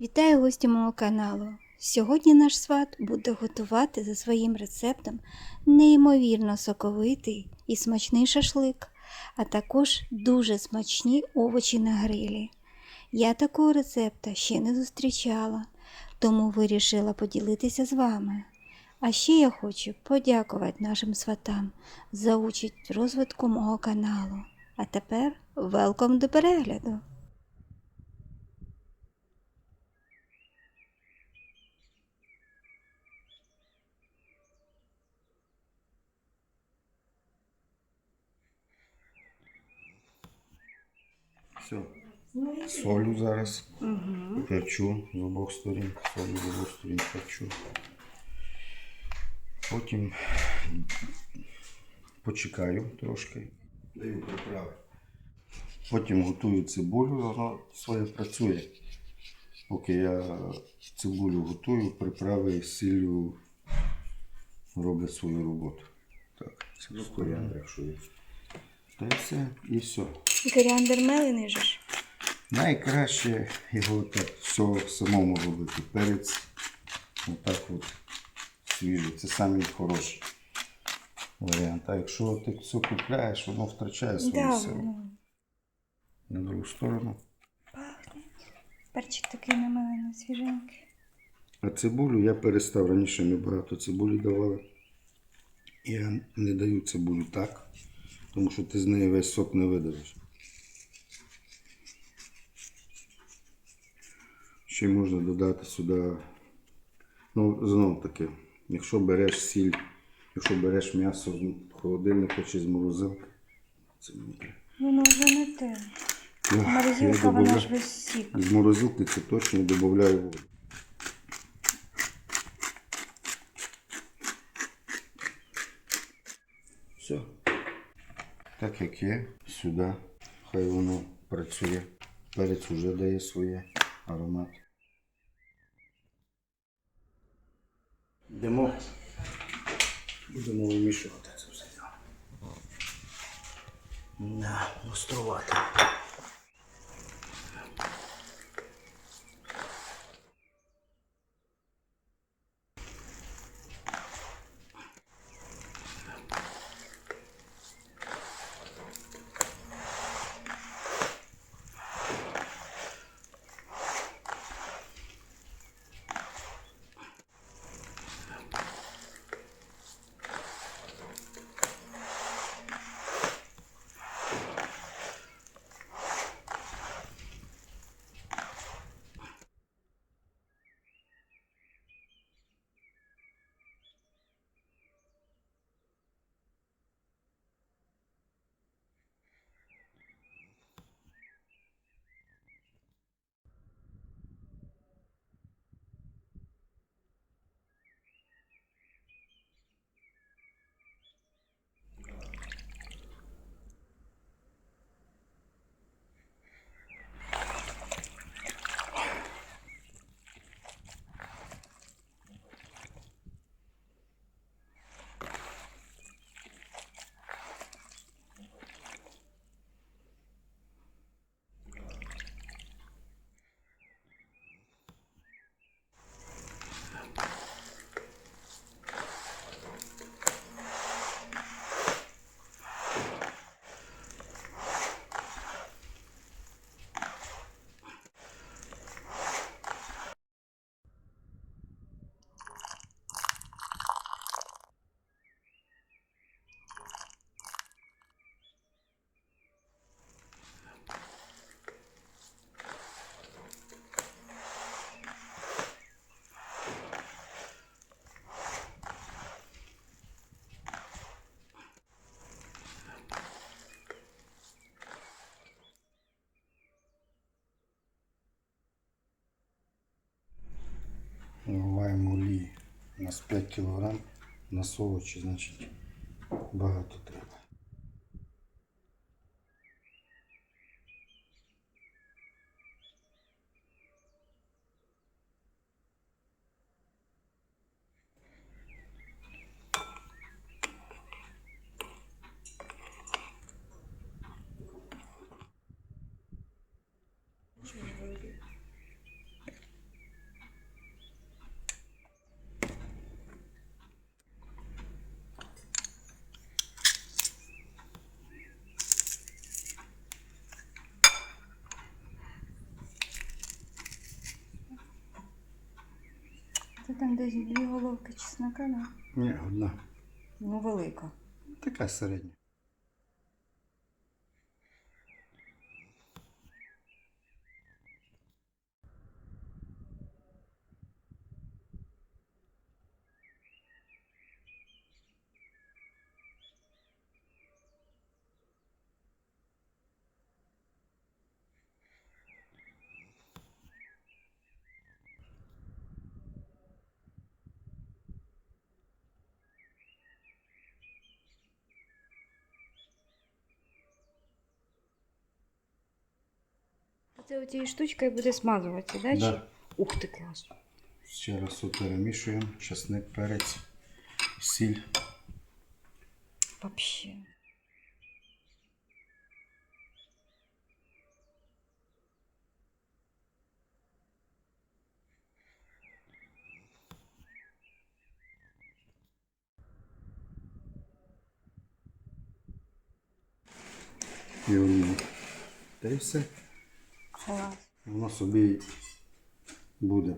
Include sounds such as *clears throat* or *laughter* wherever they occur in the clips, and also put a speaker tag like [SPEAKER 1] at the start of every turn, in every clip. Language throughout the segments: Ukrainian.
[SPEAKER 1] Вітаю гості мого каналу. Сьогодні наш сват буде готувати за своїм рецептом неймовірно соковитий і смачний шашлик, а також дуже смачні овочі на грилі. Я такого рецепта ще не зустрічала, тому вирішила поділитися з вами. А ще я хочу подякувати нашим сватам за участь в розвитку мого каналу. А тепер велком до перегляду!
[SPEAKER 2] Все. Солю зараз. Перчу з обох сторін. Солю з обох сторін перчу. Потім почекаю трошки. Даю приправи. Потім готую цибулю, воно своє працює. Поки я цибулю готую, приправи з сіллю роблять свою роботу. Так, це з коріандр, якщо є. Та й все, і все.
[SPEAKER 1] Коріандр мелений же ж.
[SPEAKER 2] Найкраще його так все самому робити. Перець отак от свіжий. Це самий варіант. А якщо ти все купляєш, воно втрачає свою
[SPEAKER 1] Да,
[SPEAKER 2] силу. На другу сторону.
[SPEAKER 1] пахне. Перчик такий намелений, свіженький.
[SPEAKER 2] А цибулю я перестав. Раніше ми багато цибулі давали. Я не даю цибулю так, тому що ти з неї весь сок не видавиш. Ще можна додати сюди. Ну, знов таки, якщо береш сіль, якщо береш м'ясо з холодильника чи з морозилки, це мені.
[SPEAKER 1] Воно вже не те. Морозилка, вона ж весь сік.
[SPEAKER 2] З морозилки це точно додаю воду. Все. Так як є, сюди. Хай воно працює. Перець вже дає своє аромат. Йдемо. Будемо вимішувати це все. На, острувати. У нас 5 кг на солочі, значить багато треба.
[SPEAKER 1] Це там десь дві головки чеснока, да?
[SPEAKER 2] Ні, одна.
[SPEAKER 1] Ну, велика.
[SPEAKER 2] Така середня.
[SPEAKER 1] Це оцією штучкою буде смазуватися, да?
[SPEAKER 2] Да.
[SPEAKER 1] Ух ти, клас.
[SPEAKER 2] Ще раз перемішуємо. Часник, перець, сіль.
[SPEAKER 1] Вообще.
[SPEAKER 2] І олію. Та й все. Воно собі буде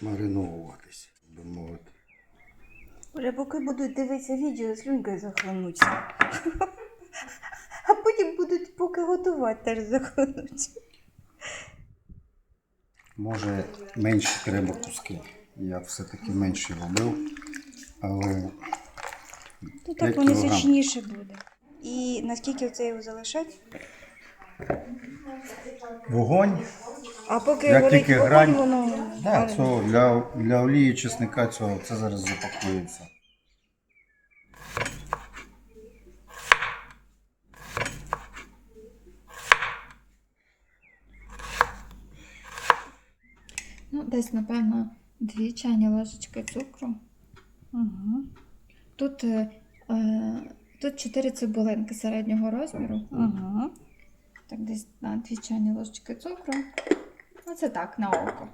[SPEAKER 2] промариновуватися, би мовити.
[SPEAKER 1] Уже поки будуть дивитися відео, слюнькою захлинуться. А потім будуть поки готувати, теж захлинуться.
[SPEAKER 2] Може, менше треба куски. Я все-таки менше робив, але
[SPEAKER 1] Ну
[SPEAKER 2] П'ять
[SPEAKER 1] так воно сочніше буде. І наскільки це його залишати?
[SPEAKER 2] Вогонь.
[SPEAKER 1] А поки
[SPEAKER 2] Як
[SPEAKER 1] горить
[SPEAKER 2] тільки
[SPEAKER 1] вогонь,
[SPEAKER 2] грань-
[SPEAKER 1] воно.
[SPEAKER 2] Да, цього для, для олії чесника цього це зараз запакується.
[SPEAKER 3] Ну, десь, напевно, дві чайні ложечки цукру.
[SPEAKER 1] Угу.
[SPEAKER 3] Тут, е, е, тут 4 цибулинки середнього розміру.
[SPEAKER 1] Угу.
[SPEAKER 3] Так, десь на дві чайні ложечки цукру. Оце так, на око.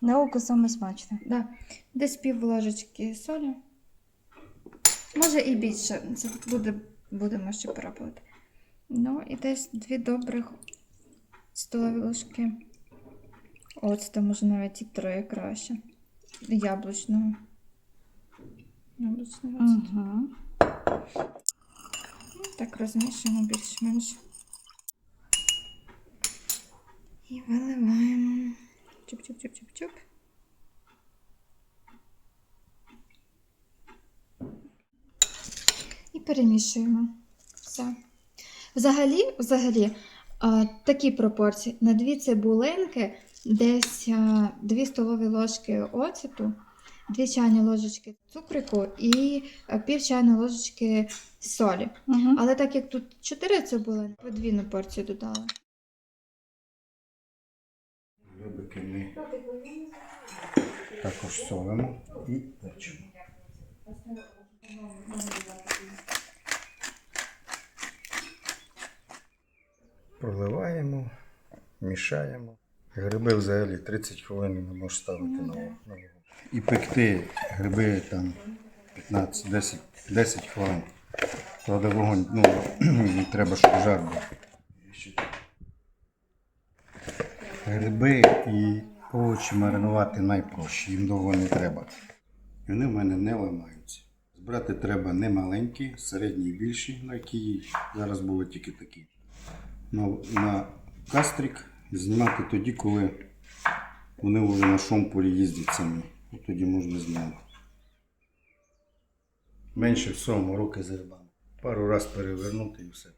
[SPEAKER 1] На око саме смачне.
[SPEAKER 3] Да. Десь пів ложечки солі. Може і більше. Це буде, будемо ще пробувати. Ну, і десь дві добрих столові ложки. Оцту, може навіть і троє краще. Яблучного. Яблучного.
[SPEAKER 1] Угу.
[SPEAKER 3] Так розмішуємо більш-менш. І виливаємо. Чуп-чуп-чуп-чуп-чуп. І перемішуємо. Все. Взагалі, взагалі, такі пропорції. На дві цибулинки десь а, 2 столові ложки оцету, 2 чайні ложечки цукрику і пів чайної ложечки солі.
[SPEAKER 1] Угу.
[SPEAKER 3] Але так як тут 4 цибулини, подвійну порцію додала.
[SPEAKER 2] Рибики ми також солимо і печемо. Проливаємо, мішаємо. Гриби взагалі 30 хвилин не можеш ставити на вогонь. І пекти гриби там 15, 10, 10 хвилин. Правда, вогонь, ну, *clears throat* треба, щоб жар був. Гриби і овочі маринувати найпроще, їм довго не треба. І вони в мене не ламаються. Збирати треба не маленькі, середні і більші, на які зараз були тільки такі. На, на кастрик знімати тоді, коли вони вже на шомполі їздять самі. От тоді можна знімати. Менше всього мороки з грибами. Пару раз перевернути і все.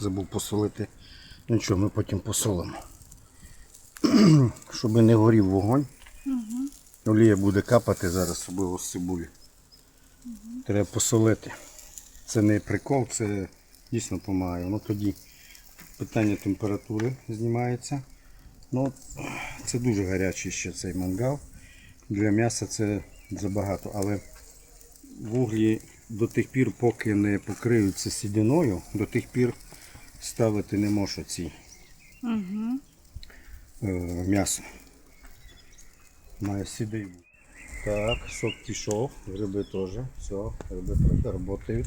[SPEAKER 2] Забув посолити. Ну нічого, ми потім посолимо. *clears throat* Щоб не горів вогонь. Олія буде капати зараз, особливо з цибулі. Треба посолити. Це не прикол, це дійсно допомагає. Ну тоді питання температури знімається. Ну, це дуже гарячий ще цей мангал. Для м'яса це забагато, але вуглі до тих пір, поки не покриються сідіною, до тих пір ставити не можу ці
[SPEAKER 1] Угу.
[SPEAKER 2] е, м'ясо. Має сідий. Так, сок пішов, гриби теж. Все, гриби працюють.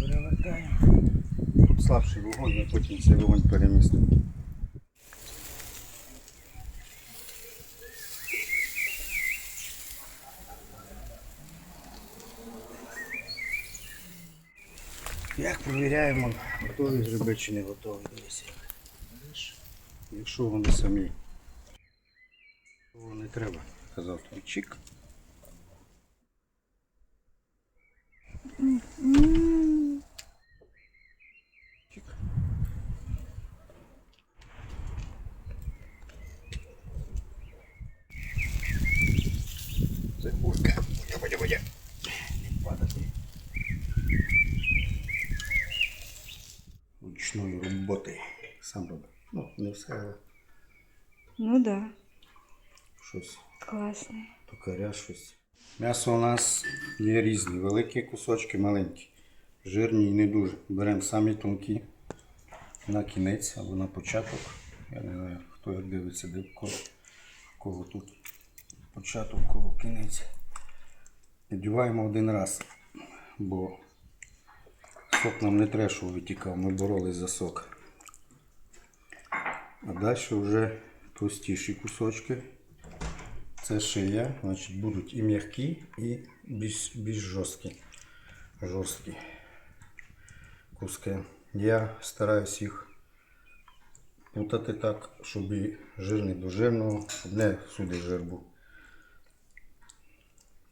[SPEAKER 2] Перевертаємо. Слабший вогонь, ми потім цей вогонь перемістимо. Як провіряємо, готові гриби чи не готові. Дивіться. Якщо вони самі, то не треба. Казав. Чик. Сам робив. Ну, не все, але
[SPEAKER 1] Ну да,
[SPEAKER 2] щось.
[SPEAKER 1] класний.
[SPEAKER 2] Токаря щось. М'ясо у нас є різні. Великі кусочки, маленькі. Жирні і не дуже. Беремо самі тонкі на кінець або на початок. Я не знаю, хто як дивиться, де в кого, в кого тут початок, в кого кінець. Піддіваємо один раз, бо сок нам не треба, щоб витікав. Ми боролись за сок. А далі вже товстіші кусочки. Це шия, значить будуть і м'які, і більш, більш жорсткі. жорсткі куски. Я стараюсь їх путати так, щоб і жирний до жирного, щоб не всюди жир був.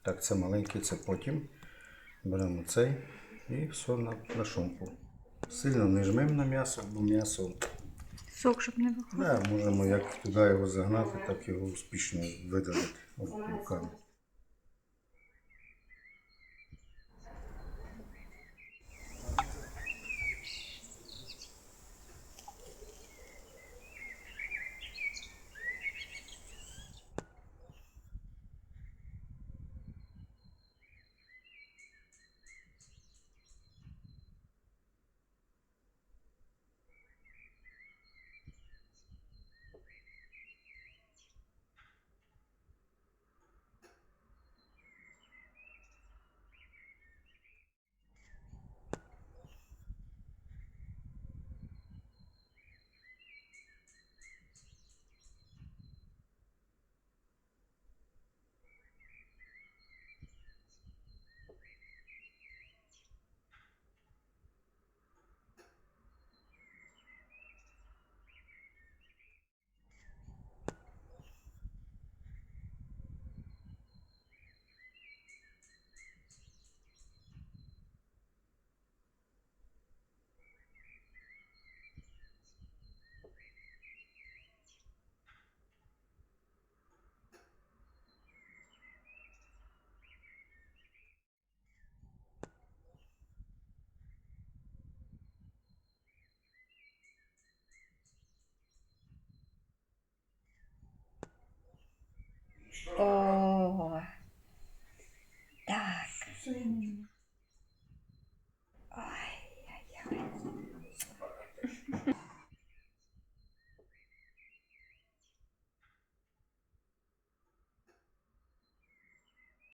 [SPEAKER 2] Так, це маленький, це потім. Беремо цей і все на, на шумку. Сильно не жмемо на м'ясо, бо м'ясо
[SPEAKER 1] Сок, щоб не виходив.
[SPEAKER 2] Да, можемо як туди його загнати, так його успішно видалити руками.
[SPEAKER 1] Oh.